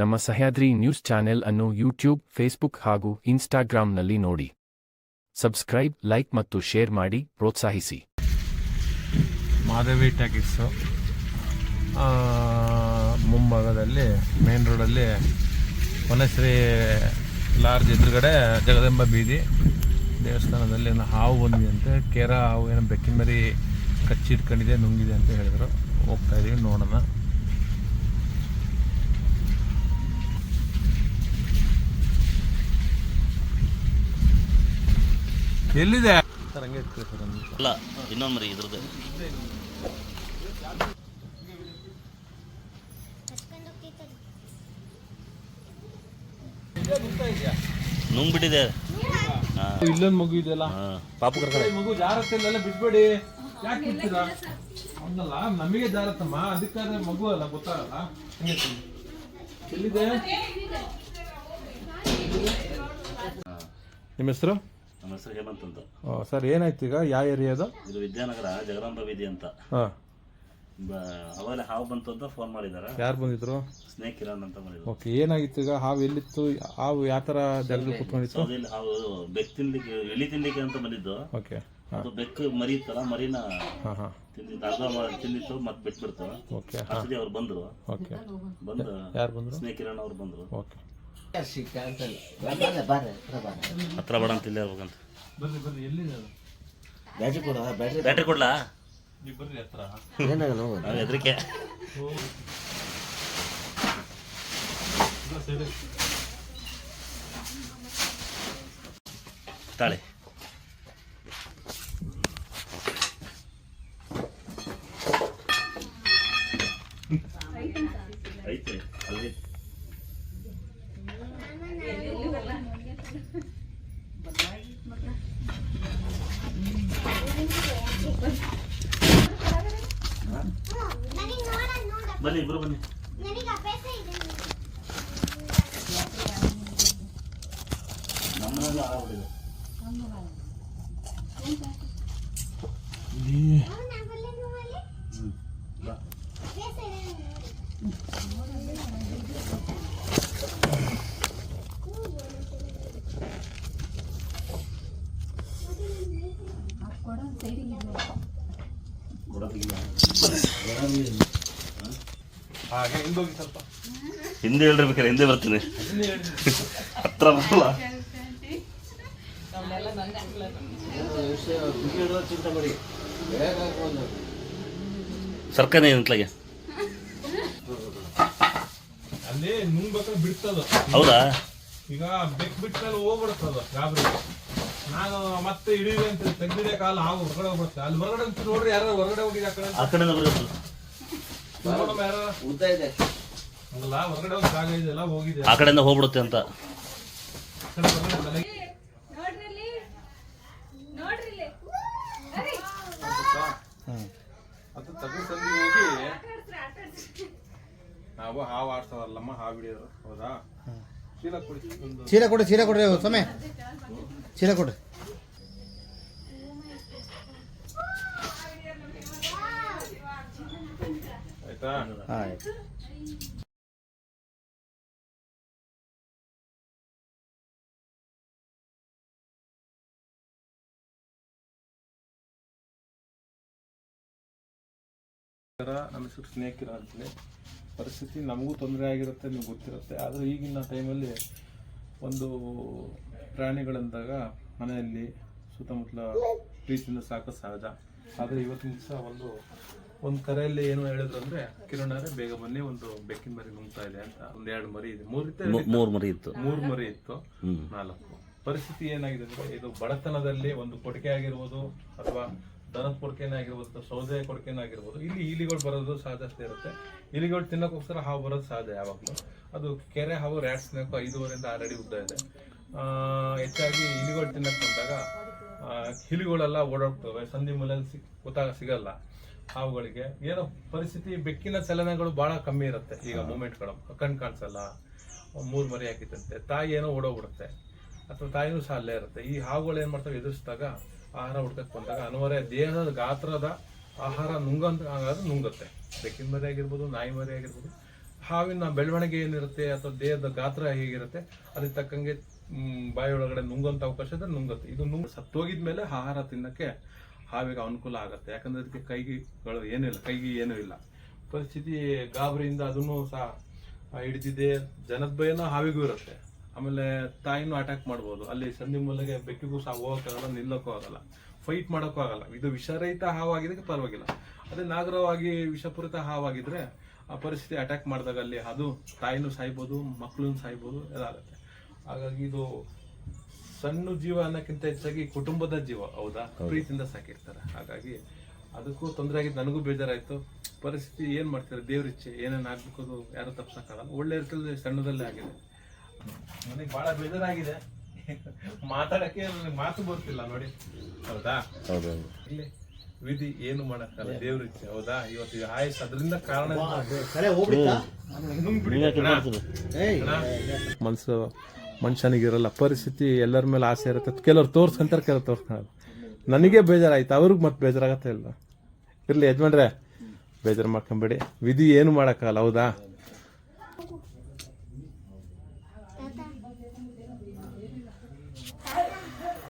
ನಮ್ಮ Sahyadri news channel ಅನ್ನು YouTube, Facebook ಹಾಗೂ ಇನ್ಸ್ಟಾಗ್ರಾಂನಲ್ಲಿ ನೋಡಿ. ಸಬ್ಸ್ಕ್ರೈಬ್, ಲೈಕ್ ಮತ್ತು ಶೇರ್ ಮಾಡಿ, ಪ್ರೋತ್ಸಾಹಿಸಿ. ಮಾಧವಿ ಟ್ಯಾಕಿಸು ಮುಂಭಾಗದಲ್ಲಿ, ಮೇನ್ ರೋಡಲ್ಲಿ ವನಶ್ರೀ ಲಾರ್ಜ್ ಎದುರುಗಡೆ ಜಗದಂಬ ಬೀದಿ. ದೇವಸ್ಥಾನದಲ್ಲಿ ಏನೋ ಹಾವು ಬಂದಿದೆ ಕೇರ ಹಾವು ಏನೋ ಬೆಕ್ಕಿನ ಮರಿ ಕಚ್ಚಿಟ್ಕೊಂಡಿದೆ, ನುಂಗಿದೆ ಅಂತ ಹೇಳಿದ್ರು. ಹೋಗ್ತಾ ಇದೀವಿ, ನೋಡೋಣ. ಎಲ್ಲಿದೆ? ಸರ್ ಹಂಗೆ ಇಟ್ಕೊಳ್ಳಿ ಸರ್ ಒಂದು ನಿಮಿಷ. ಅಲ್ಲ ಇನ್ನೊಂದು ಮರಿ ಇದ್ರದ್ದು. ನುಂಗ್ಬಿಟ್ಟಿದೆ. ಬಿಟ್ಟಿದೆ ಇಲ್ಲೊಂದು ಮಗು ಇದೆಯಲ್ಲ? ಹಾಂ. ಪಾಪು ಕರ್ಕಡೆ ಮಗು ಜಾರತ್ತೆಲ್ಲ ಬಿಟ್ಬೇಡಿ. ಯಾಕೆ ಬಿಡ್ತೀರಾ? ಹಂಗಲ್ಲ ನಮಗೆ ಜಾರತ್ತಮ್ಮ. ಅದಕ್ಕಾದ್ರೆ ಮಗು ಅಲ್ಲ ಗೊತ್ತಾಗಲ್ಲ. ಹಂಗೆ. ಎಲ್ಲಿದೆ? ನಿಮ್ಮ ಹೆಸರು? ನಮ್ಮ ಹೆಸರು ಹೇಮಂತ್ ಅಂತ. ಸರ್ ಏನಾಯ್ತು ಈಗ? ಯಾವ ಏರಿಯಾ ಅದು? ಇದು ವಿದ್ಯಾನಗರ ಜಗದಾಂಬ ಬೀದಿ ಅಂತ. ಹಾಂ. ಬ- ಅವಾಗಲೇ ಹಾವು ಬಂತು ಅಂತ ಫೋನ್ ಮಾಡಿದಾರೆ. ಯಾರು ಬಂದಿದ್ರು? ಸ್ನೇಕ್ ಕಿರಣ್ ಅಂತ ಮಾಡಿದ್ರು ಓಕೆ ಏನಾಗಿತ್ತು ಈಗ? ಹಾವು ಎಲ್ಲಿತ್ತು? ಹಾವು ಯಾವ ಥರ ಜಾಗದಲ್ಲಿ ಕುತ್ಕೊಂಡಿತ್ತು? ಎಲ್ಲಿ ಹಾವು ಬೆಕ್ ತಿನ್ಲಿಕ್ಕೆ ಎಲಿ ತಿನ್ಲಿಕ್ಕೆ ಅಂತ ಬಂದಿದ್ದು. ಓಕೆ ಅದು ಬೆಕ್ಕು ಮರಿ ಇತ್ತಲ್ಲ ಮರಿನ ಹಾಂ ಹಾಂ. ತಿಂದಿದ್ದು ಅರ್ಧ ಮ- ತಿಂದಿತ್ತು ಮತ್ತೆ ಬಿಟ್ಬಿಡ್ತು. ಓಕೆ ಅಷ್ಟೇ ಅವ್ರು ಬಂದ್ರು. ಓಕೆ. ಬಂದು ಯಾರು ಬಂದರು? ಸ್ನೇಕ್ ಇರಾನ್ ಅವ್ರು ಬಂದ್ರು. ಓಕೆ. ಹತ್ರ ಬೇಡ ಅಂತ ಇಲ್ಲೇ ಇರ್ಬೇಕಂತ ಬ್ಯಾಟ್ರಿ ಕೊಡ ಎಲ್ಲಿದೆ ಅದು? ಬ್ಯಾಟ್ರಿ ಕೊಡ್ಲಾ? ಏನಾಗಲ್ಲ ಹೆದರಿಕೆ. ತಾಳೆ ಐತೆ ಅಲ್ಲಿ ಬನ್ನಿ ಇಬ್ರು ಬನ್ನಿ ನಮ್ಮನೆಲ್ಲ ಆಗ್ಬಿಟ್ಟಿದೆ ಹಾಗೆ ಹಿಂದೋಗಿ ಸ್ವಲ್ಪ. ಹಿಂದೆ ಹೇಳ್ರಿ ಬೇಕಾರೆ ಹಿಂದೆ ಬರ್ತೀನಿ. ಹತ್ರ ಬರಲ್ಲ. ಸರ್ಕನೆ ಅಂತಲಾಗೆ ಅಲ್ಲಿ ನುಂಗ್ಬೇಕಾದ್ರೆ ಬಿಡ್ತದ. ಹೌದಾ? ಈಗ ಬೆಕ್ ಬಿಟ್ಮೇಲೆ ಹೋಗ್ಬಿಡ್ತದ ಗಾಬರಿ. ನಾನು ಮತ್ತೆ ಹಿಡಿದೆ ಅಂತ ತೆಗ್ದಿದೆ ಕಾಲ ಆಗ ಹೊರಗಡೆ ಹೋಗ್ಬಿಡುತ್ತೆ. ಅಲ್ಲಿ ಹೊರಗಡೆ ಅಂತ ನೋಡ್ರಿ ಯಾರು ಹೊರಗಡೆ ಹೋಗಿದೆ ಆ ಕಡೆ ಆ ಆ ಕಡೆಯಿಂದ ಹೋಗ್ಬಿಡುತ್ತೆ ಅಂತ. ಅದು ಹೋಗಿ. ನಾವು ಹಾವು ಹಾವು ಹಿಡಿಯೋದು. ಹೌದಾ? ಚೀಲ ಕೊಡಿ ಚೀಲ ಕೊಡು ಚೀಲ ಕೊಡ್ರಿ ಸಮಯ ಚೀಲ ಕೊಡ್ರಿ ಆಯ್ತಾ? ನಮ್ಮ ಹೆಸರು ಅಂತೇಳಿ ಪರಿಸ್ಥಿತಿ ನಮಗೂ ತೊಂದರೆ ಆಗಿರುತ್ತೆ ನಿಮ್ಗೆ ಗೊತ್ತಿರುತ್ತೆ. ಆದರೆ ಈಗಿನ ಟೈಮಲ್ಲಿ ಒಂದು ಪ್ರಾಣಿಗಳಂದಾಗ ಮನೆಯಲ್ಲಿ ಸುತ್ತಮುತ್ತಲ ಪ್ರೀತಿಯಿಂದ ಸಾಕು ಸಹಜ. ಆದರೆ ಇವತ್ತಿನ ದಿವಸ ಒಂದು ಒಂದು ಕರೆಯಲ್ಲಿ ಏನು ಹೇಳಿದ್ರು ಅಂದ್ರೆ ಕಿರಣ್ ಅವರೇ ಬೇಗ ಬನ್ನಿ ಒಂದು ಬೆಕ್ಕಿನ ಮರಿ ನುಂಗ್ತಾ ಇದೆ ಅಂತ ಒಂದ್ ಎರಡು ಮರಿ ಇದೆ. ಮೂರ್ ಮೂರ್ ಮೂರು ಇತ್ತು. ಮೂರು ಮರಿ ಇತ್ತು. ನಾಲ್ಕು. ಪರಿಸ್ಥಿತಿ ಏನಾಗಿದೆ ಅಂದ್ರೆ ಇದು ಬಡತನದಲ್ಲಿ ಒಂದು ಕೊಡುಗೆ ಆಗಿರ್ಬೋದು ಅಥವಾ ದನದ ಕೊಡ್ಕೆನೇ ಆಗಿರ್ಬೋದು ಸೌದೆ ಕೊಡ್ಕೆನೇ ಆಗಿರ್ಬೋದು ಇಲ್ಲಿ ಇಲಿಗಳು ಬರೋದು ಸಾಧ್ಯತೆ ಇರುತ್ತೆ. ಇಲಿಗಳು ತಿನ್ನಕ್ಕೋಸ್ಕರ ಹಾವು ಬರೋದು ಸಾಧ್ಯ ಯಾವಾಗಲೂ. ಅದು ಕೆರೆ ಹಾವು ರ್ಯಾಟ್ಸ್ ಸ್ನೇಕು ಐದೂವರೆಯಿಂದ ಆರಡಿ ಉದ್ದ ಇದೆ. ಆ, ಹೆಚ್ಚಾಗಿ ಇಲಿಗಳು ತಿನ್ನಕ್ ಬಂದಾಗ ಇಲಿಗಳೆಲ್ಲ ಓಡಾಡ್ತವೆ ಸಂಧಿ ಮೂಲಲ್ಲಿ ಸಿಕ್ ಗೊತ್ತಾಗ ಸಿಗಲ್ಲ. ಹಾವುಗಳಿಗೆ ಏನೋ ಪರಿಸ್ಥಿತಿ ಬೆಕ್ಕಿನ ಚಲನೆಗಳು ಬಹಳ ಕಮ್ಮಿ ಇರುತ್ತೆ. ಈಗ ಮೂಮೆಂಟ್ಗಳು ಕಣ್ ಕಾಣಿಸಲ್ಲ ಮೂರು ಮರಿ ಹಾಕಿತ್ತಂತೆ ತಾಯಿ ಏನೋ ಓಡೋಗ್ಬಿಡುತ್ತೆ ಅಥವಾ ತಾಯಿನೂ ಸಹ ಅಲ್ಲೇ ಇರುತ್ತೆ. ಈ ಹಾವುಗಳು ಏನ್ ಮಾಡ್ತವೆ? ಎದುರಿಸಿದಾಗ ಆಹಾರ ಹುಡ್ಕಕ್ ಬಂದಾಗ ಅನಿವಾರ್ಯ ದೇಹದ ಗಾತ್ರದ ಆಹಾರ ನುಂಗಂತ ನುಂಗುತ್ತೆ. ಬೆಕ್ಕಿನ ಮರಿ ಆಗಿರ್ಬೋದು ನಾಯಿ ಮರಿ ಆಗಿರ್ಬೋದು ಹಾವಿನ ಬೆಳವಣಿಗೆ ಏನಿರುತ್ತೆ ಅಥವಾ ದೇಹದ ಗಾತ್ರ ಹೇಗಿರುತ್ತೆ ಅದಕ್ಕೆ ತಕ್ಕಂಗೆ ಬಾಯಿ ಒಳಗಡೆ ನುಂಗುವಂತ ಅವಕಾಶ ಇದ್ರೆ ನುಂಗುತ್ತೆ. ಇದು ನುಂಗ್ ಸತ್ತೋಗಿದ್ಮೇಲೆ ಆಹಾರ ತಿನ್ನಕ್ಕೆ ಹಾವಿಗೆ ಅನುಕೂಲ ಆಗುತ್ತೆ. ಯಾಕಂದ್ರೆ ಅದಕ್ಕೆ ಕೈಗಳು ಏನೂ ಇಲ್ಲ, ಕೈಗೆ ಏನೂ ಇಲ್ಲ. ಪರಿಸ್ಥಿತಿ ಗಾಬರಿಯಿಂದ ಅದನ್ನು ಸಹ ಹಿಡಿದಿದೆ. ಜನದ ಭಯನೂ ಹಾವಿಗೂ ಇರುತ್ತೆ. ಆಮೇಲೆ ತಾಯಿನೂ ಅಟ್ಯಾಕ್ ಮಾಡ್ಬೋದು. ಅಲ್ಲಿ ಸಂಧಿ ಮೂಲೆಗೆ ಬೆಕ್ಕಿಗೂ ಸಹ ಹೋಗೋಕ್ಕಾಗಲ್ಲ ನಿಲ್ಲೋಕ್ಕೂ ಆಗಲ್ಲ. ಫೈಟ್ ಮಾಡೋಕ್ಕೂ ಆಗಲ್ಲ. ಇದು ವಿಷರಹಿತ ಹಾವಾಗಿದ್ದಕ್ಕೆ ಪರವಾಗಿಲ್ಲ. ಅದೇ ನಾಗರವಾಗಿ ವಿಷಪೂರಿತ ಹಾವಾಗಿದ್ರೆ, ಆ ಪರಿಸ್ಥಿತಿ ಅಟ್ಯಾಕ್ ಮಾಡಿದಾಗ ಅಲ್ಲಿ ಅದು ತಾಯಿನೂ ಸಾಯ್ಬೋದು ಮಕ್ಕಳನ್ನು ಸಾಯ್ಬೋದು ಎಲ್ಲ ಆಗುತ್ತೆ ಹಾಗಾಗಿ ಇದು ಸಣ್ಣ ಜೀವ ಅನ್ನೋಕ್ಕಿಂತ ಹೆಚ್ಚಾಗಿ ಕುಟುಂಬದ ಜೀವ ಹೌದಾ? ಪ್ರೀತಿಯಿಂದ ಸಾಕಿರ್ತಾರೆ. ಹಾಗಾಗಿ ಅದಕ್ಕೂ ತೊಂದರೆ ಆಗಿದ್ದು ನನಗೂ ಬೇಜಾರಾಯ್ತು. ಪರಿಸ್ಥಿತಿ ಏನ್ ಮಾಡ್ತಾರೆ? ದೇವ್ರ ಇಚ್ಛೆ ಏನೇನು ಆಗ್ಬೇಕು ಅದು ಯಾರು ತಪ್ಸಕ್ಕಾಗಲ್ಲ ಒಳ್ಳೆ ರೀತಿಯಲ್ಲಿ ಸಣ್ಣದಲ್ಲೇ ಆಗಿದೆ. ನನಗೆ ಬಹಳ ಬೇಜಾರಾಗಿದೆ. ಮಾತಾಡಕ್ಕೆ ನನಗೆ ಮಾತು ಬರ್ತಿಲ್ಲ ನೋಡಿ. ಹೌದಾ? ಇಲ್ಲಿ ವಿಧಿ ಏನು ಮಾಡಕ್ಕಲ್ಲ ದೇವ್ರ ಇಚ್ಛೆ ಹೌದಾ? ಇವತ್ತು ಆಯಸ್ ಅದರಿಂದ ಕಾರಣ ಮನಸ್ಸು ಮನುಷ್ಯನಿಗಿರಲ್ಲ. ಪರಿಸ್ಥಿತಿ ಎಲ್ಲರ ಮೇಲೆ ಆಸೆ ಇರುತ್ತೆ. ಕೆಲವ್ರು ತೋರ್ಸ್ಕೊಂತಾರೆ, ಕೆಲವ್ರು ತೋರ್ಸ್ಕೊಳಲ್ಲ. ನನಗೆ ಬೇಜಾರಾಯ್ತು. ಅವ್ರಿಗೆ ಮತ್ತೆ ಬೇಜಾರಾಗತ್ತೆ ಇಲ್ಲ ಇರಲಿ ಯಜಮಾನ್ರೆ, ಬೇಜಾರು ಮಾಡ್ಕೊಂಬೇಡಿ. ವಿಧಿ ಏನು ಮಾಡೋಕ್ಕಾಗಲ್ಲ, ಹೌದಾ?